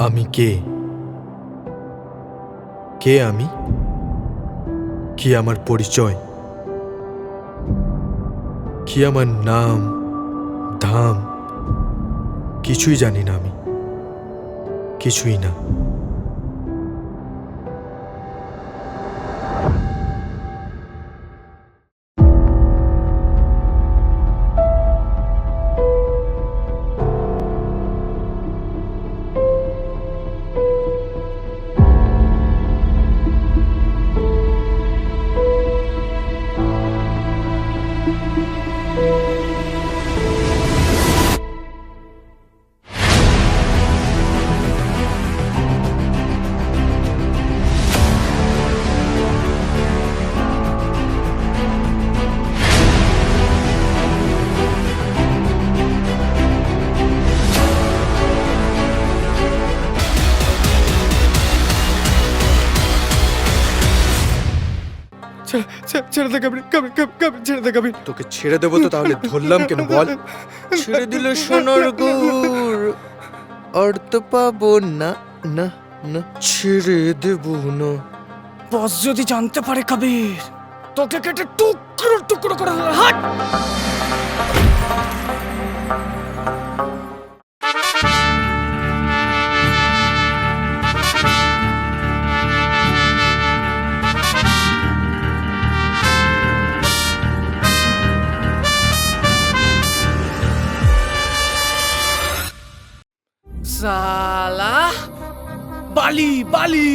আমি কে? কে আমি? কি আমার পরিচয়? কি আমার নাম, ধাম? কিছুই জানি না আমি। কিছুই না। ছেড়ে দে কাবির কাবির কাবির ছেড়ে দে কাবির তোকে ছেড়ে দেবো তো তাহলে ধরলাম কেন বল। ছেড়ে দিলে সোনার গুড়। তো পাবো না না না ছেড়ে দেবো না। বস যদি জানতে পারে কাবির তোকে কেটে টুকরো টুকরো করে হাট। সালা বালি বালি।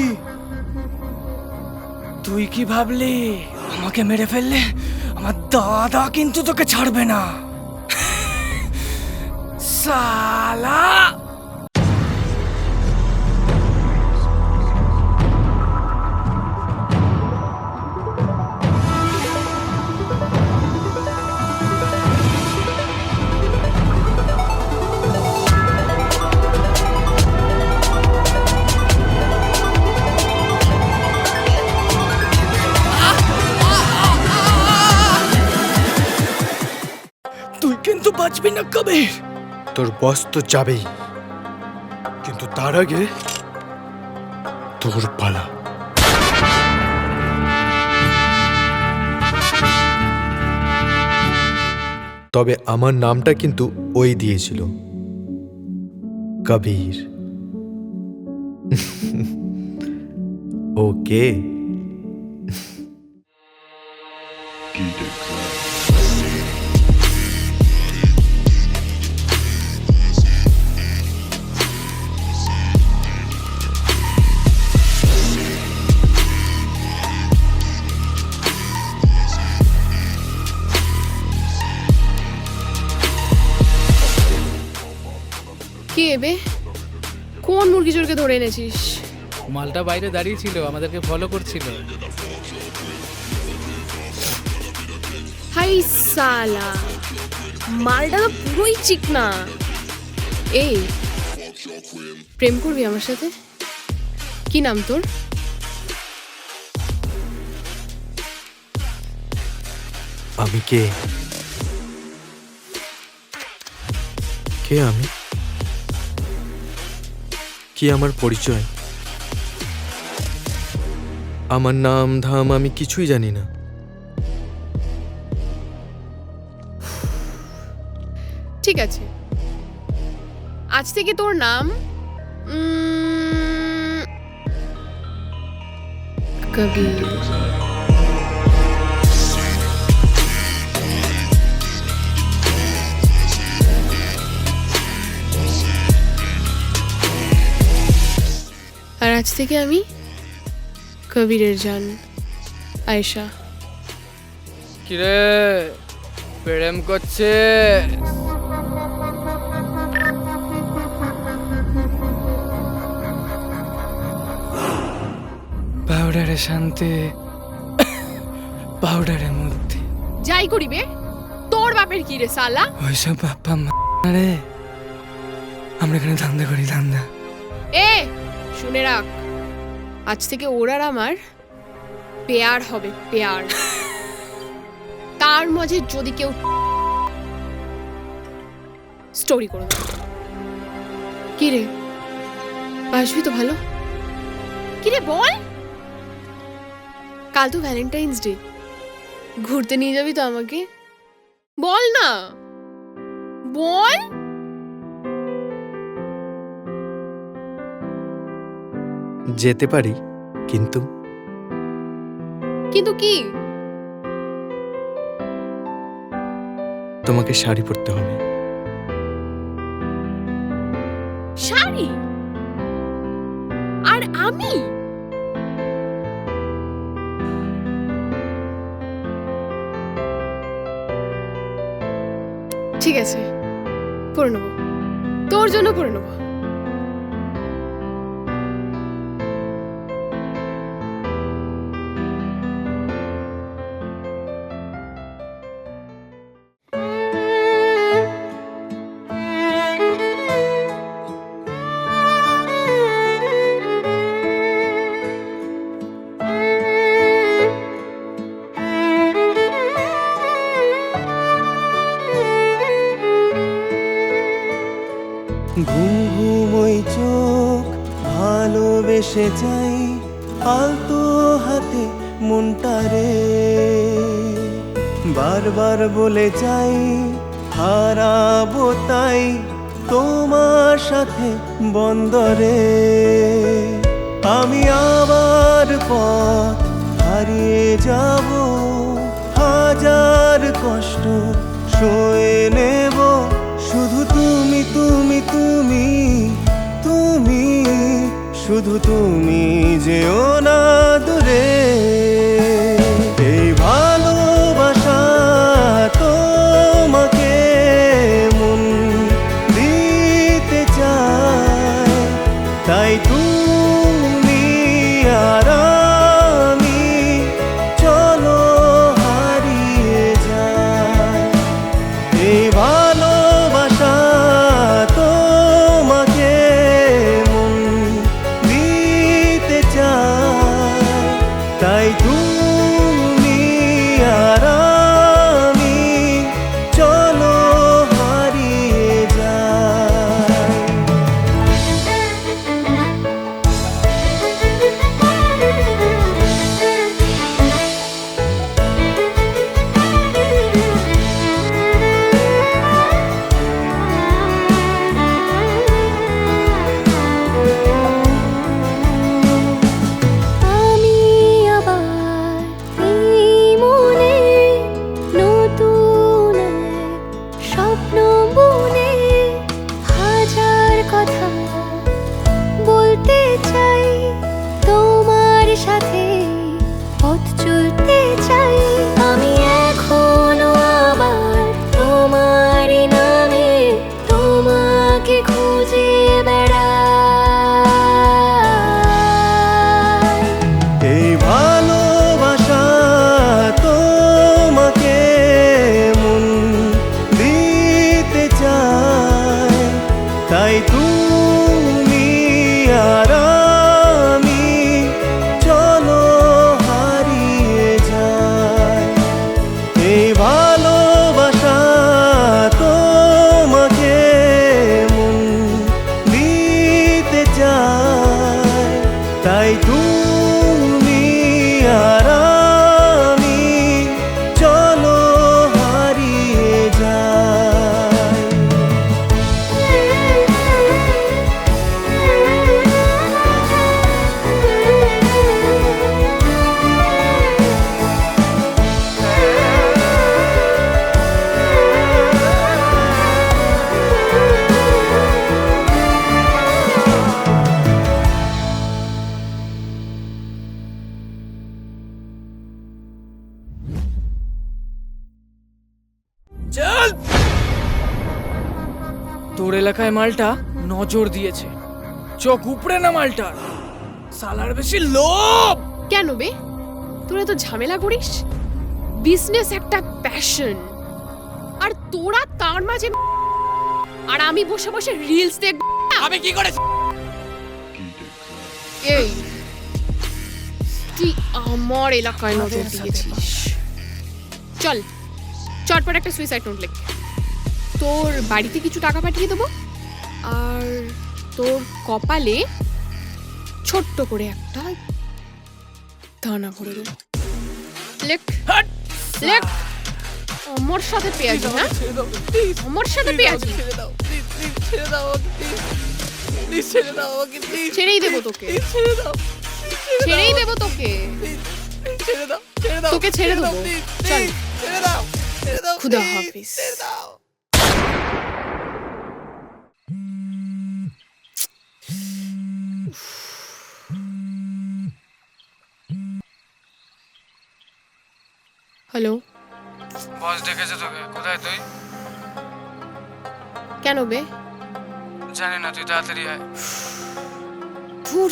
তুই কি ভাবলি? আমাকে মেরে ফেললে? আমার দাদা কিন্তু তোকে ছাড়বে না। সালা বাঁচবি না কবির? তোর বস তো যাবেই। কিন্তু তার আগে তোর পালা। তবে আমার নামটা কিন্তু ওই দিয়েছিল। কবির। ওকে কি এবে কোন মুরগি চোরকে ধরে এনেছিস? মালটা বাইরে দাঁড়িয়ে ছিল আমাদেরকে ফলো করছিল। হাই সালা মালটা তো পুরোই চিকনা। এই প্রেম করবি আমার সাথে? কি নাম তোর? আমি কে? কে আমি? কি আমার পরিচয়? আমার নাম ধাম আমি কিছুই জানি না। ঠিক আছে। আজ থেকে তোর নাম কবির আজ থেকে আমি কবিরের জান আয়েশা। কিরে প্রেম করছে? পাউডারে শান্তি পাউডারের মধ্যে যাই করিবে তোর বাপের কি রে সালা? ওইসব বাপ্পা মা রে আমরা এখানে ধান্দা করি ধান্দা। এ শুনে রাখ, আজ থেকে ওর আর আমার পেয়ার হবে, পেয়ার। তার মাঝে যদি কেউ স্টোরি করে। কি রে? আসবি তো ভালো? কি রে, বল। কাল তো ভ্যালেন্টাইন্স ডে ঘুরতে নিয়ে যাবি তো আমাকে? বল না। বল। যেতে পারি কিন্তু? কিন্তু কি? তোমাকে শাড়ি পরতে হবে। শাড়ি? আর আমি? ঠিক আছে পরে নেব। তোর জন্য পরে নেব। ভালোবেসে যাই আলতো হাতে মনটারে বারবার বলে যাই, হারাবো তাই তোমার সাথে বন্দরে। আমি আবার পথ হারিয়ে যাব, হাজার কষ্ট সয়ে নেব। শুধু তুমি তুমি তুমি শুধু তুমি যেও না। চল! তোর এলাকায় মালটা নজর দিয়েছে। চোখ উপড়ে না মালটার। সালার বেশি লোভ! কেন বে? তোরা তো ঝামেলা করিস? বিজনেস একটা প্যাশন আর তোরা তার মাঝে আর আমি বসে বসে রিলস দেখ আমি কি করে এই তুই আমার এলাকায় নজর দিয়েছিস। চল। চটপট একটা সুইসাইড নোট লেখ। তোর বাড়িতে কিছু টাকা পাঠিয়ে দেবো? আর তোর কপালে ছোট্ট করে একটা দানা করে দেবো। লেখ। লেখ। আমার সাথে পেঁয়াজি হ্যাঁ? ছেড়ে দাও প্লিজ সাথে পেঁয়াজি। ছেড়েই দেবো তোকে। দাও ছেড়েই দেবো তোকে। ছেড়ে দাও তোকে ছেড়ে দেবো। চল। ছেড়ে দাও। খুদা হাফিজ। হ্যালো বস ডেকেছে তোকে। কোথায় তুই? কেন বে? জানি না তুই তাড়াতাড়ি আয়। ধুর